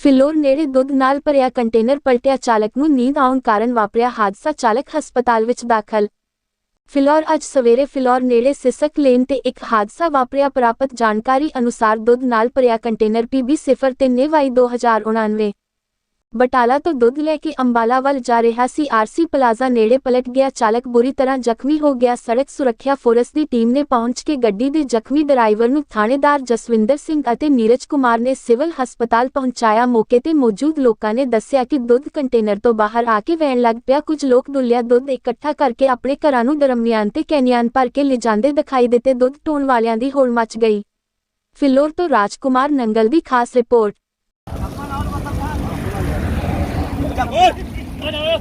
ਫਿਲੌਰ ਨੇੜੇ ਦੁੱਧ ਨਾਲ ਭਰਿਆ ਕੰਟੇਨਰ ਪਲਟਿਆ ਚਾਲਕ ਨੂੰ ਨੀਂਦ ਆਉਣ ਕਾਰਨ ਵਾਪਰਿਆ ਹਾਦਸਾ ਚਾਲਕ ਹਸਪਤਾਲ ਵਿੱਚ ਦਾਖਲ। ਫਿਲੌਰ ਅੱਜ ਸਵੇਰੇ ਫਿਲੌਰ ਨੇੜੇ ਸਿਸਕ ਲੇਨ ਤੇ ਇੱਕ ਹਾਦਸਾ ਵਾਪਰਿਆ। ਪ੍ਰਾਪਤ ਜਾਣਕਾਰੀ ਅਨੁਸਾਰ ਦੁੱਧ ਨਾਲ ਭਰਿਆ ਕੰਟੇਨਰ PB 03 ਵਾਈ 2099 ਬਟਾਲਾ ਤੋਂ ਦੁੱਧ ਲੈ ਕੇ ਅੰਬਾਲਾ ਵੱਲ ਜਾ ਰਿਹਾ ਸੀ। ਆਰਸੀ ਪਲਾਜ਼ਾ ਨੇੜੇ ਪਲਟ ਗਿਆ। ਚਾਲਕ ਬੁਰੀ ਤਰ੍ਹਾਂ ਜ਼ਖਮੀ ਹੋ ਗਿਆ। ਸੜਕ ਸੁਰੱਖਿਆ ਫੋਰਸ ਦੀ ਟੀਮ ਨੇ ਪਹੁੰਚ ਕੇ ਗੱਡੀ ਦੇ ਜ਼ਖਮੀ ਡਰਾਈਵਰ ਨੂੰ ਥਾਣੇਦਾਰ ਜਸਵਿੰਦਰ ਸਿੰਘ ਅਤੇ ਨੀਰਜ ਕੁਮਾਰ ਨੇ ਸਿਵਲ ਹਸਪਤਾਲ ਪਹੁੰਚਾਇਆ। ਮੌਕੇ ਤੇ ਮੌਜੂਦ ਲੋਕਾਂ ਨੇ ਦੱਸਿਆ ਕਿ ਦੁੱਧ ਕੰਟੇਨਰ ਤੋਂ ਬਾਹਰ ਆ ਕੇ ਵਹਿਣ ਲੱਗ ਪਿਆ। ਕੁਝ ਲੋਕ ਦੁੱਲਿਆ ਦੁੱਧ ਇਕੱਠਾ ਕਰਕੇ ਆਪਣੇ ਘਰਾਂ ਨੂੰ ਦਰਮਿਆਨ ਤੇ ਕੈਨਿਆਨ ਭਰ ਕੇ ਲਿਜਾਂਦੇ ਦਿਖਾਈ ਦਿੱਤੇ। ਦੁੱਧ ਢੋਣ ਵਾਲਿਆਂ ਦੀ ਹੋਲ ਮਚ ਗਈ। ਫਿਲੌਰ ਤੋਂ ਰਾਜਕੁਮਾਰ ਨੰਗਲ ਦੀ ਖਾਸ ਰਿਪੋਰਟ। ਓਏ ਆ ਜਾ ਓਏ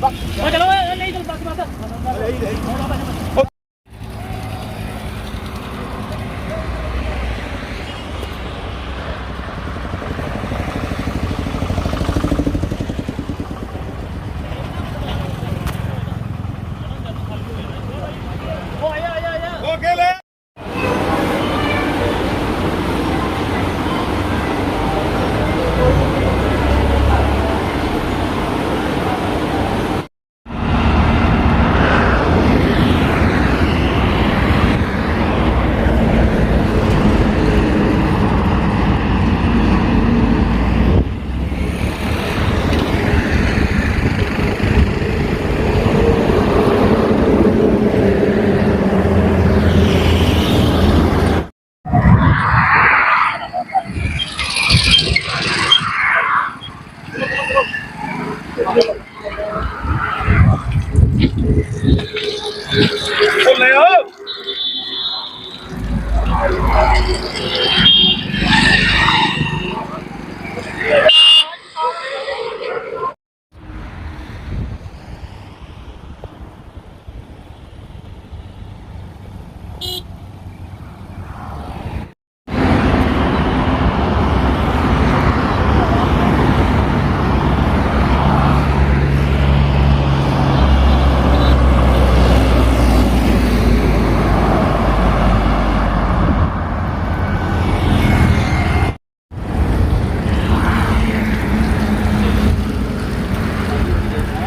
ਬਸ ਆ ਜਾ ਓਏ ਨਹੀਂ ਤੂੰ ਬਸ ਬਸ। ઓ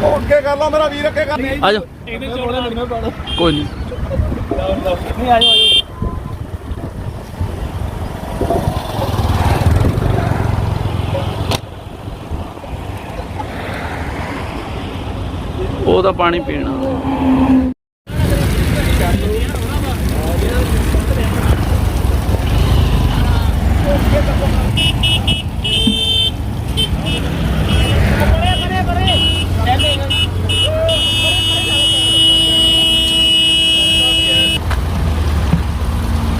ਅੱਗੇ ਕਰ ਲਾ ਮੇਰਾ ਵੀਰ ਅੱਗੇ ਕਰ ਆ ਜਾ। ਕੋਈ ਨਹੀਂ ਉਹ ਤਾਂ ਪਾਣੀ ਪੀਣਾ।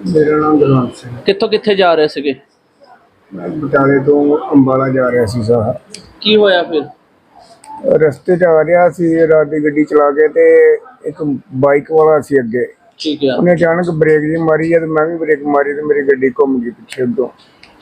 ਮੇਰਾ ਨਾਮ ਸਿੰਘ ਕਿੱਥੋਂ ਕਿੱਥੇ ਜਾ ਰਹੇ ਸੀਗੇ? ਮੈਂ ਬਟਾਲੇ ਤੋਂ ਅੰਬਾਲਾ ਜਾ ਰਿਹਾ ਸੀ ਸਾਹ ਕੀ ਹੋਇਆ ਫਿਰ? ਰਸਤੇ 'ਚ ਆ ਰਿਹਾ ਸੀ ਰਾਤ ਦੀ ਗੱਡੀ ਚਲਾ ਕੇ ਤੇ ਇੱਕ ਬਾਈਕ ਵਾਲਾ ਸੀ ਅੱਗੇ। ਠੀਕ ਆ। ਉਹਨੇ ਅਚਾਨਕ ਬ੍ਰੇਕ ਜੀ ਮਾਰੀ ਜਦ ਮੈਂ ਵੀ ਬ੍ਰੇਕ ਮਾਰੀ ਤੇ ਮੇਰੀ ਗੱਡੀ ਘੁੰਮ ਗਈ ਪਿੱਛੇ ਤੋਂ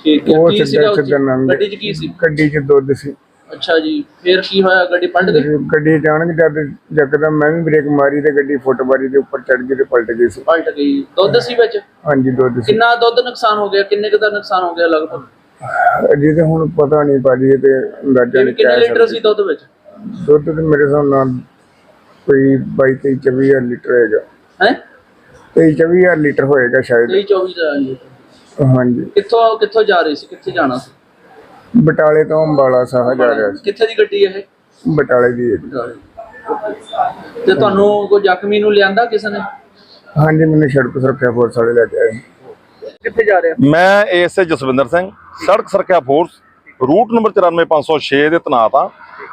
ਠੀਕ ਆ। ਉਹ ਕੀ ਸਿੱਧਾ ਸੀਗਾ ਉਹ 'ਚ? ਸਿੱਧਾ ਲੰਘ ਗੱਡੀ 'ਚ ਕੀ ਸੀ? ਗੱਡੀ 'ਚ ਦੁੱਧ ਸੀ। ਅੱਛਾ ਜੀ ਫਿਰ ਕੀ ਹੋਇਆ ਗੱਡੀ ਪਲਟ ਗਈ? ਗੱਡੀ ਅਚਾਨਕ ਜਦ ਜਕਦਮ ਮੈਂ ਵੀ ਬ੍ਰੇਕ ਮਾਰੀ ਤੇ ਗੱਡੀ ਫੁੱਟਬਾਰੀ ਦੇ ਉੱਪਰ ਚੜ ਗਈ ਤੇ ਪਲਟ ਗਈ ਸੀ। ਪਲਟ ਗਈ। ਦੁੱਧ ਸੀ ਵਿੱਚ? ਹਾਂਜੀ ਦੁੱਧ ਸੀ। ਕਿੰਨਾ ਦੁੱਧ ਨੁਕਸਾਨ ਹੋ ਗਿਆ? ਕਿੰਨੇ ਕੁ ਦਾ ਨੁਕਸਾਨ ਹੋ ਗਿਆ ਲਗਭਗ? ਅਜੇ ਤੇ ਹੁਣ ਪਤਾ ਨਹੀਂ ਭਾਜੀ ਇਹ ਤੇ ਅੰਦਾਜ਼ਾ ਨਹੀਂ ਕਿੰਨੇ ਕਹਿ ਲੀਟਰ ਸਕਦੇ। ਸੀ ਦੁੱਧ ਵਿੱਚ? ਦੁੱਧ ਤੇ ਮੇਰੇ ਹਿਸਾਬ ਨਾਲ ਕੋਈ 22 23 24 ਹਜ਼ਾਰ ਲੀਟਰ ਹੋਏਗਾ। ਹੈ? 23 24 ਹਜ਼ਾਰ ਲੀਟਰ ਹੋਏਗਾ ਸ਼ਾਇਦ। 23 24 ਦਾ ਹਾਂਜੀ। ਕਿੱਥੋਂ ਕਿੱਥੋਂ ਜਾ ਰਹੀ ਸੀ? ਕਿੱਥੇ ਜਾਣਾ ਸੀ? ਬਟਾਲੇ ਤੋਂ ਅੰਬਾਲਾ ਸਾਹ ਜਾ ਰਿਹਾ ਸੀ। ਕਿੱਥੇ ਦੀ ਗੱਡੀ ਇਹ? ਬਟਾਲੇ ਦੀ ਹੈ। ਤੇ ਤੁਹਾਨੂੰ ਕੋਈ ਜ਼ਖਮੀ ਨੂੰ ਲਿਆਂਦਾ ਕਿਸੇ ਨੇ? ਹਾਂਜੀ ਮੈਨੂੰ ਸੜਕ ਸੁਰੱਖਿਆ ਫੋਰਸ ਵਾਲੇ ਲੈ ਕੇ ਆਏ। ਕਿੱਥੇ ਜਾ ਰਹੇ? ਮੈਂ ਏਐਸਏ ਜਸਵਿੰਦਰ ਸਿੰਘ ਸੜਕ ਸੁਰੱਖਿਆ ਫੋਰਸ ਰੂਟ ਨੰਬਰ 94506 ਦੇ ਤੈਨਾਤ ਆ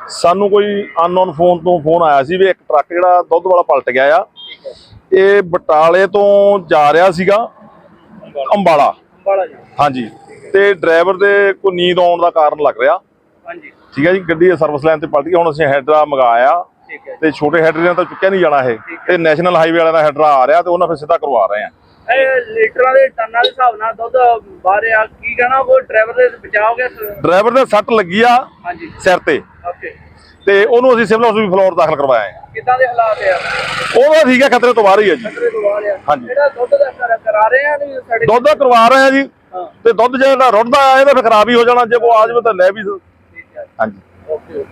ਸਾਨੂੰ ਕੋਈ ਅਨਨੋਨ ਫੋਨ ਤੋਂ ਫੋਨ ਆਇਆ ਸੀ ਵੀ ਇੱਕ ਟਰੱਕ ਜਿਹੜਾ ਦੁੱਧ ਵਾਲਾ ਪਲਟ ਗਿਆ ਆ। ਇਹ ਬਟਾਲੇ ਤੋਂ ਜਾ ਰਿਹਾ ਸੀਗਾ ਅੰਬਾਲਾ। ਅੰਬਾਲਾ ਜੀ। ਹਾਂਜੀ। ਤੇ ਡਰਾਈਵਰ ਦੇ ਕੋਈ ਨੀਂਦ ਆਉਣ ਦਾ ਕਾਰਨ ਲੱਗ ਰਿਹਾ। ਹਾਂਜੀ। ਠੀਕ ਹੈ ਜੀ ਗੱਡੀ ਦੇ ਸਰਵਿਸ ਲਾਈਨ ਤੇ ਪਲਟ ਗਈ ਹੁਣ ਅਸੀਂ ਹੈਡਰਾ ਮੰਗਾਇਆ। ਤੇ ਛੋਟੇ ਹੈਡਰਿਆਂ ਤਾਂ ਚੁੱਕਿਆ ਨਹੀਂ ਜਾਣਾ ਇਹ। ਤੇ ਨੈਸ਼ਨਲ ਹਾਈਵੇ ਵਾਲਿਆਂ ਦਾ ਹੈਡਰਾ ਆ ਰਿਹਾ ਤੇ ਉਹਨਾਂ ਫਿਰ ਸਿੱਧਾ ਕਰਵਾ ਰਹੇ ਆ। ਇਹ ਲੀਟਰਾਂ ਦੇ ਟਨਾਂ ਦੇ ਹਿਸਾਬ ਨਾਲ ਦੁੱਧ ਬਾਹਰ ਆ ਕੀ ਕਹਿਣਾ ਉਹ ਡਰਾਈਵਰ ਦੇ ਬਚਾਓਗੇ? ਡਰਾਈਵਰ ਦੇ ਸੱਟ ਲੱਗੀ ਆ ਹਾਂਜੀ। ਸਿਰ ਤੇ। ਓਕੇ ਤੇ ਉਹਨੂੰ ਅਸੀਂ ਸਿਵਲ ਹਸਪੀਟਲ ਫਲੋਰ ਦਾਖਲ ਕਰਵਾਇਆ ਹੈ। ਕਿੱਦਾਂ ਦੇ ਹਾਲਾਤ ਆ? ਉਹਦਾ ਠੀਕ ਹੈ ਖਤਰੇ ਤੋਂ ਬਾਹਰ ਹੀ ਹੈ ਜੀ। ਖਤਰੇ ਤੋਂ ਬਾਹਰ ਆ। ਹਾਂਜੀ। ਜਿਹੜਾ ਦੁੱਧ ਦਾ ਕਰ- ਕਰਾ ਰਹੇ ਆ ਨਹੀਂ ਸਾਡੇ ਦੁੱਧ ਦਾ ਕਰਵਾ ਰਹੇ ਆ ਜੀ। ਹਾਂ ਤੇ ਦੁੱਧ ਜੇ ਜਿਹੜਾ ਰੁੜਦਾ ਆ, ਇਹਦਾ ਫਿਰ ਖਰਾਬ ਹੀ ਹੋ ਜਾਣਾ, ਜੇ ਕੋ ਆ ਜਾਵੇ ਤਾਂ ਲੈ ਵੀ ਹਾਂਜੀ। ਓਕੇ।